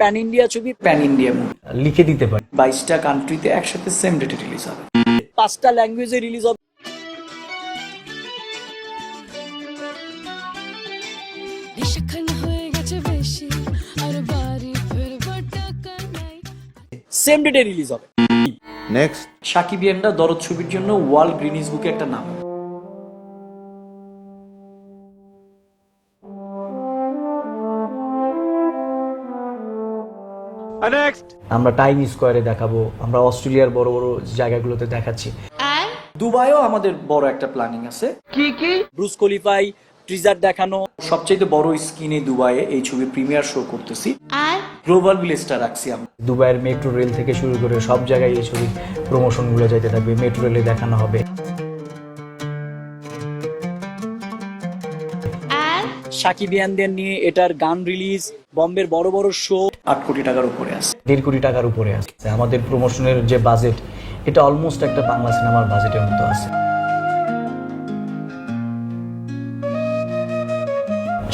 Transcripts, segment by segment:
Pan India ছবি pan India movie লিখে দিতে পারি। বাইশটা কান্ট্রিতে একসাথে সেম ডেটে রিলিজ হবে। পাঁচটা ল্যাঙ্গুয়েজে রিলিজ হবে। হয়ে সেম ডেটে রিলিজ হবে। নেক্সট সাকিবিয়ানরা দরদ ছবির জন্য ওয়ার্ল্ড গ্রিনিজ বুকে একটা নাম। আমরা টাইম স্কোয়ারে দেখাবো আমরা অস্ট্রেলিয়ার বড় বড় জায়গাগুলোতে দেখাচ্ছি। দুবাইও আমাদের বড় একটা প্ল্যানিং আছে। কি কি? ব্রুস কলিফাই ট্রিজার দেখানো। সবচেয়ে বড় স্ক্রিনে দুবাইয়ে এই ছবি প্রিমিয়ার শো করতেছি। গ্লোবাল ভিলেজটা রাখছি আমরা। দুবাইয়ের মেট্রো রেল থেকে শুরু করে সব জায়গায় এই ছবির প্রমোশনগুলো যাইতে থাকবে মেট্রো রেলে দেখানো হবে। সাকিবিয়ানদের নিয়ে এটার গান রিলিজ বম্বের বড় বড় শো আট কোটি টাকার উপরে আছে। দেড় কোটি টাকার উপরে আছে। আমাদের প্রমোশনের যে বাজেট এটা অলমোস্ট একটা বাংলা সিনেমার বাজেটের মতো আছে।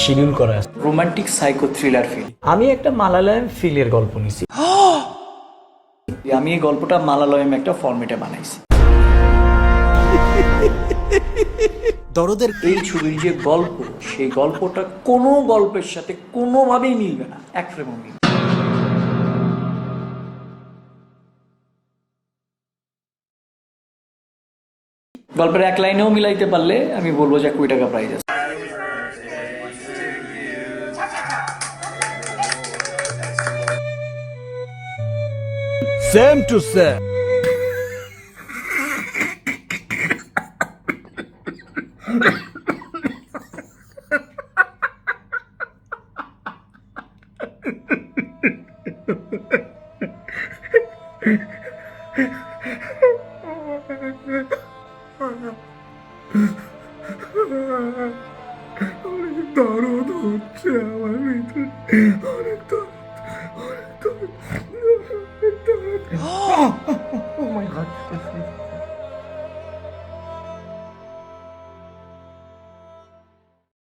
শিডিউল করা আছে। রোমান্টিক সাইকো থ্রিলার ফিল্ম আমি একটা মালায়ালাম ফিলের গল্প নিছি। আমি এই গল্পটা মালালয়ম একটা ফর্মেটে বানাইছি। দরদের এই ছবির যে গল্প সেই গল্পটা কোনো গল্পের সাথে কোনোভাবেই মিলবে না। এক ফ্রেমও মিলবে গল্পের এক লাইনেও মিলাইতে পারলে আমি বলব যে কুড়ি টাকা প্রাইজ আছে। সেম টু সেম দরদ হচ্ছে আমার ভিতরে